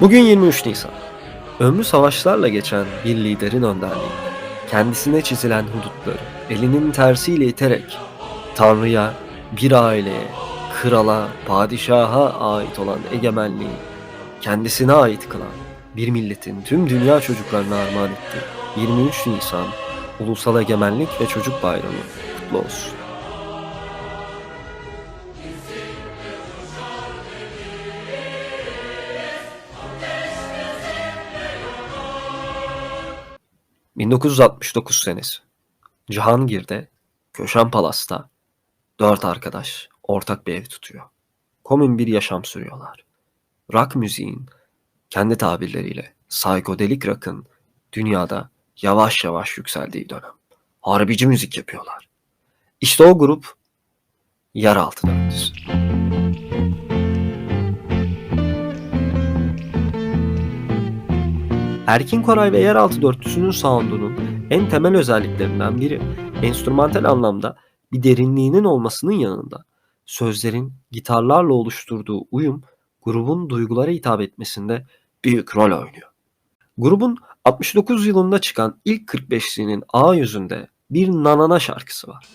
Bugün 23 Nisan. Ömrü savaşlarla geçen bir liderin önderliğinde kendisine çizilen hudutları elinin tersiyle iterek Tanrı'ya, bir aileye, krala, padişaha ait olan egemenliği kendisine ait kılan bir milletin tüm dünya çocuklarına armağan ettiği 23 Nisan Ulusal Egemenlik ve Çocuk Bayramı kutlu olsun. ...1969 senesi. Cihangir'de, Köşen Palas'ta... ...dört arkadaş ortak bir ev tutuyor. Komün bir yaşam sürüyorlar. Rock müziğin, kendi tabirleriyle psikodelik rock'ın... ...dünyada yavaş yavaş yükseldiği dönem. Harbici müzik yapıyorlar. İşte o grup... ...Yeraltı Dörtlüsü. Erkin Koray ve Yeraltı Dörtlüsü'nün sound'unun en temel özelliklerinden biri enstrümantal anlamda bir derinliğinin olmasının yanında sözlerin gitarlarla oluşturduğu uyum grubun duygulara hitap etmesinde büyük rol oynuyor. Grubun 69 yılında çıkan ilk 45'liğinin A yüzünde bir Nanana şarkısı var.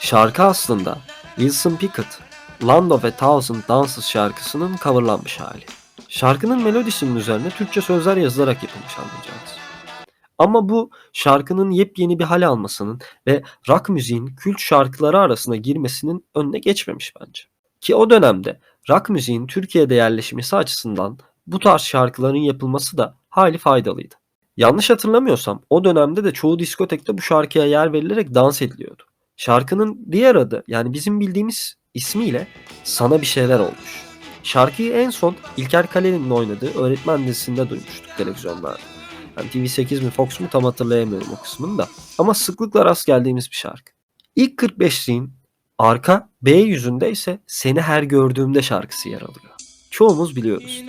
Şarkı aslında Wilson Pickett, Land of a Thousand Dances şarkısının coverlanmış hali. Şarkının melodisinin üzerine Türkçe sözler yazılarak yapılmış anlayacağınız. Ama bu şarkının yepyeni bir hal almasının ve rock müziğin kült şarkıları arasına girmesinin önüne geçmemiş bence. Ki o dönemde rock müziğin Türkiye'de yerleşmesi açısından bu tarz şarkıların yapılması da hali faydalıydı. Yanlış hatırlamıyorsam o dönemde de çoğu diskotekte bu şarkıya yer verilerek dans ediliyordu. Şarkının diğer adı yani bizim bildiğimiz ismiyle Sana Bir Şeyler olmuş. Şarkıyı en son İlker Kaleli'nin oynadığı öğretmen dizisinde duymuştuk televizyonlarda. Yani TV8 mi Fox mu tam hatırlayamıyorum o kısmını da. Ama sıklıkla rast geldiğimiz bir şarkı. İlk 45'liğin arka B yüzünde ise Seni Her Gördüğümde şarkısı yer alıyor. Çoğumuz biliyoruz.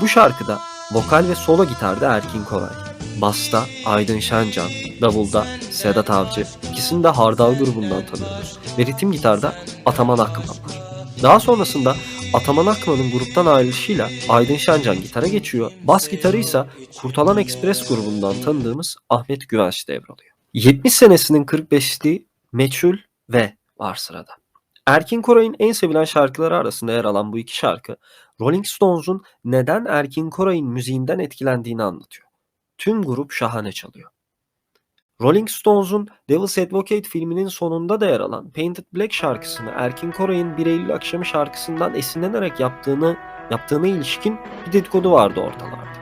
Bu şarkıda vokal ve solo gitarda Erkin Koray, basta Aydın Şencan, davulda Sedat Avcı, ikisini de Hardal grubundan tanıyoruz ve ritim gitarda Ataman Akman var. Daha sonrasında Ataman Akman'ın gruptan ayrılışıyla Aydın Şencan gitara geçiyor. Bas gitarı ise Kurtalan Express grubundan tanıdığımız Ahmet Güvenç devralıyor. 70 senesinin 45'li Meçhul ve var sırada. Erkin Koray'ın en sevilen şarkıları arasında yer alan bu iki şarkı Rolling Stones'un neden Erkin Koray'ın müziğinden etkilendiğini anlatıyor. Tüm grup şahane çalıyor. Rolling Stones'un Devil's Advocate filminin sonunda da yer alan Painted Black şarkısını Erkin Koray'ın 1 Eylül akşamı şarkısından esinlenerek yaptığını yaptığına ilişkin bir dedikodu vardı ortalarda.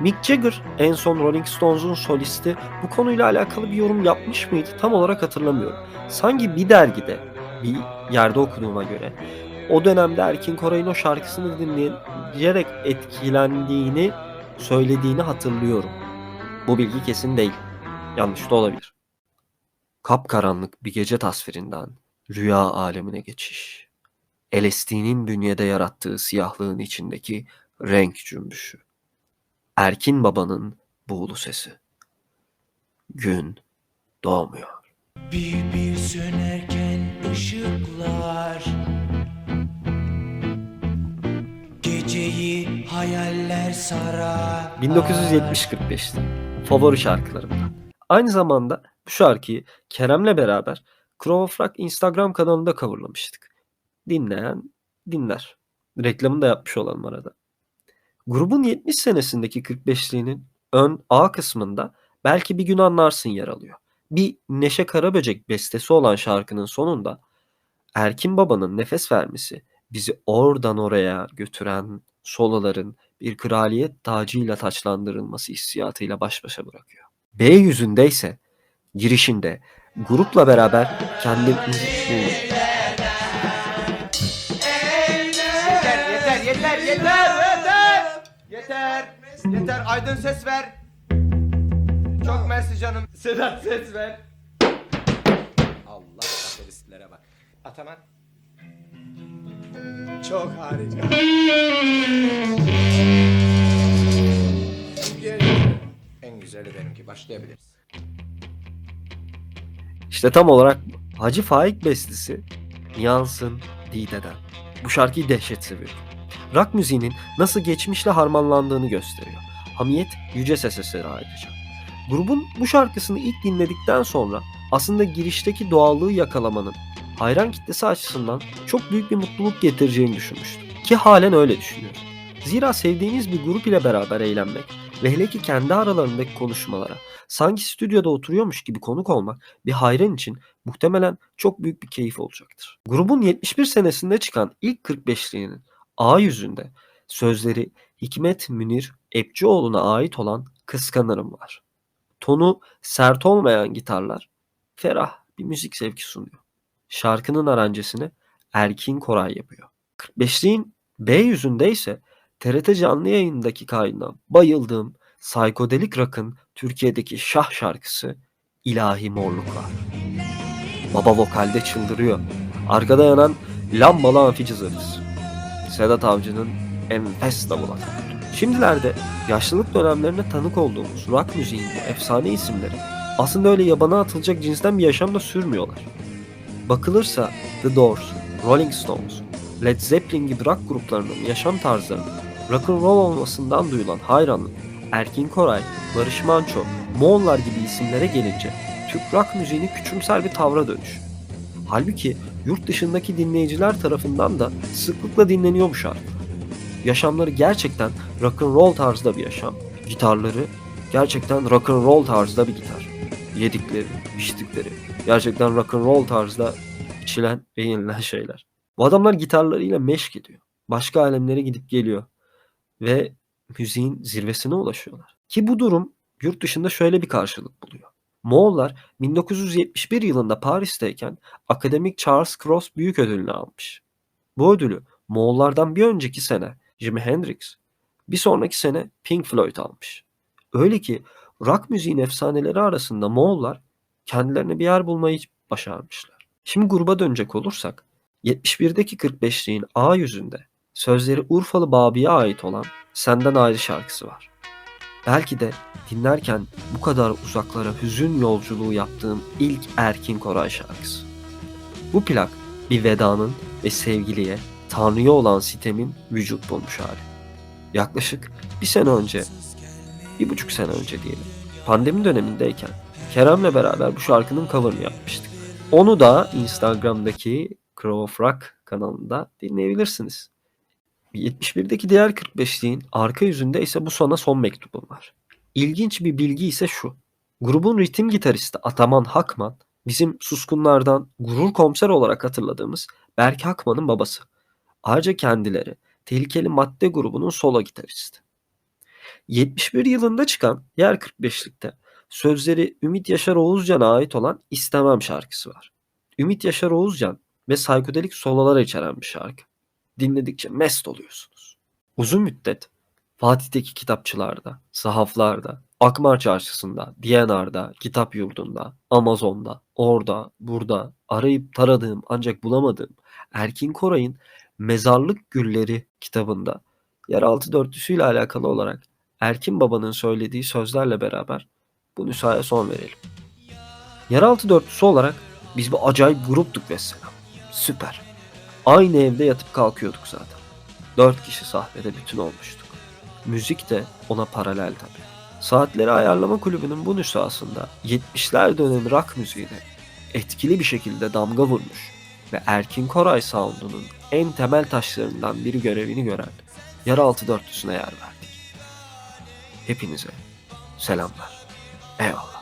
Mick Jagger en son Rolling Stones'un solisti bu konuyla alakalı bir yorum yapmış mıydı tam olarak hatırlamıyorum. Sanki bir dergide bir yerde okuduğuma göre o dönemde Erkin Koray'ın o şarkısını dinleyerek etkilendiğini söylediğini hatırlıyorum. Bu bilgi kesin değil. Yanlış da olabilir. Kapkaranlık bir gece tasvirinden rüya alemine geçiş. LSD'nin bünyede yarattığı siyahlığın içindeki renk cümbüşü. Erkin babanın buğulu sesi. Gün doğmuyor. Bir bir sönerken ışıklar Geceyi hayaller sarar 1970-45'te favori şarkılarımdan. Aynı zamanda bu şarkıyı Kerem'le beraber Crow of Rock Instagram kanalında coverlamıştık. Dinleyen dinler. Reklamını da yapmış olalım arada. Grubun 70 senesindeki 45'liğinin ön A kısmında belki bir gün anlarsın yer alıyor. Bir Neşe Karaböcek bestesi olan şarkının sonunda Erkin Baba'nın nefes vermesi bizi oradan oraya götüren soloların bir kraliyet tacıyla taçlandırılması hissiyatıyla baş başa bırakıyor. B yüzünde ise girişinde grupla beraber kendi Yeter yeter yeter yeter yeter. Yeter. Yeter Aydın ses ver. Çok mersi canım. Sedat ses ver. Allah bateristlere bak. Ataman. Çok harika. Güzeli benimki. Başlayabiliriz. işte tam olarak Hacı Faik bestesi Yansın Dide'den. Bu şarkıyı dehşet seviyorum. rock müziğinin nasıl geçmişle harmanlandığını gösteriyor. Hamiyet yüce ses eseri ayrıca. Grubun bu şarkısını ilk dinledikten sonra aslında girişteki doğallığı yakalamanın hayran kitlesi açısından çok büyük bir mutluluk getireceğini düşünmüştüm. Ki halen öyle düşünüyorum. Zira sevdiğiniz bir grup ile beraber eğlenmek ve hele ki kendi aralarındaki konuşmalara sanki stüdyoda oturuyormuş gibi konuk olmak bir hayran için muhtemelen çok büyük bir keyif olacaktır. Grubun 71 senesinde çıkan ilk 45'liğinin A yüzünde sözleri Hikmet Münir Epçioğlu'na ait olan Kıskanırım var. Tonu sert olmayan gitarlar ferah bir müzik zevki sunuyor. Şarkının aranjesini Erkin Koray yapıyor. 45'liğin B yüzünde ise TRT canlı yayındaki kaydına bayıldığım Psikodelik Rock'ın Türkiye'deki şah şarkısı İlahi Morluklar. Baba vokalde çıldırıyor. Arkada yanan lambalı amfi cızırtısı. Sedat Avcı'nın enfes davul atakları. Şimdilerde yaşlılık dönemlerine tanık olduğumuz rock müziğin bu efsane isimleri aslında öyle yabana atılacak cinsten bir yaşamda sürmüyorlar. Bakılırsa The Doors, Rolling Stones, Led Zeppelin gibi rock gruplarının yaşam tarzlarının rock and roll olmasından duyulan hayranlık Erkin Koray, Barış Manço, Moğollar gibi isimlere gelince Türk rock müziğini küçümser bir tavra dönüş. Halbuki yurt dışındaki dinleyiciler tarafından da sıklıkla dinleniyor bu şarkı. Yaşamları gerçekten rock and roll tarzda bir yaşam. Gitarları gerçekten rock and roll tarzda bir gitar. Yedikleri, içtikleri gerçekten rock and roll tarzda içilen ve yenilen şeyler. Bu adamlar gitarlarıyla meşk ediyor. Başka alemlere gidip geliyor. Ve müziğin zirvesine ulaşıyorlar. Ki bu durum yurt dışında şöyle bir karşılık buluyor. Moğollar 1971 yılında Paris'teyken akademik Charles Cross Büyük Ödülünü almış. Bu ödülü Moğollardan bir önceki sene Jimi Hendrix, bir sonraki sene Pink Floyd almış. Öyle ki rock müziğin efsaneleri arasında Moğollar kendilerine bir yer bulmayı başarmışlar. Şimdi gruba dönecek olursak 71'deki 45'liğin A yüzünde sözleri Urfalı Babi'ye ait olan Senden Ayrı şarkısı var. Belki de dinlerken bu kadar uzaklara hüzün yolculuğu yaptığım ilk Erkin Koray şarkısı. Bu plak bir vedanın ve sevgiliye, Tanrı'ya olan sitemin vücut bulmuş hali. Yaklaşık bir sene önce, bir buçuk sene önce diyelim, pandemi dönemindeyken Kerem'le beraber bu şarkının cover'ını yapmıştık. Onu da Instagram'daki Crow of Rock kanalında dinleyebilirsiniz. 71'deki diğer 45'liğin arka yüzünde ise bu sana son mektubum var. İlginç bir bilgi ise şu. Grubun ritim gitaristi Ataman Hakman bizim suskunlardan gurur komiser olarak hatırladığımız Berk Hakman'ın babası. Ayrıca kendileri Tehlikeli Madde grubunun solo gitaristi. 71 yılında çıkan Yer 45'likte sözleri Ümit Yaşar Oğuzcan'a ait olan İstemem şarkısı var. Ümit Yaşar Oğuzcan ve psikodelik sololar içeren bir şarkı dinledikçe mest oluyorsunuz. Uzun müddet Fatih'teki kitapçılarda, sahaflarda, Akmar Çarşısı'nda, DNR'da, Kitap Yurdu'nda, Amazon'da, orada, burada arayıp taradığım ancak bulamadığım Erkin Koray'ın Mezarlık Gülleri kitabında yeraltı dörtlüsüyle alakalı olarak Erkin Baba'nın söylediği sözlerle beraber bu nüshaya son verelim. Yeraltı dörtlüsü olarak biz bu acayip gruptuk mesela. Süper. Aynı evde yatıp kalkıyorduk zaten. Dört kişi sahnede bütün olmuştuk. Müzik de ona paralel tabii. Saatleri Ayarlama Kulübü'nün bu nüshasında 70'ler dönemi rock müziğine etkili bir şekilde damga vurmuş ve Erkin Koray sound'unun en temel taşlarından biri görevini gören Yeraltı Dörtlüsü'ne yer verdik. Hepinize selamlar. Eyvallah.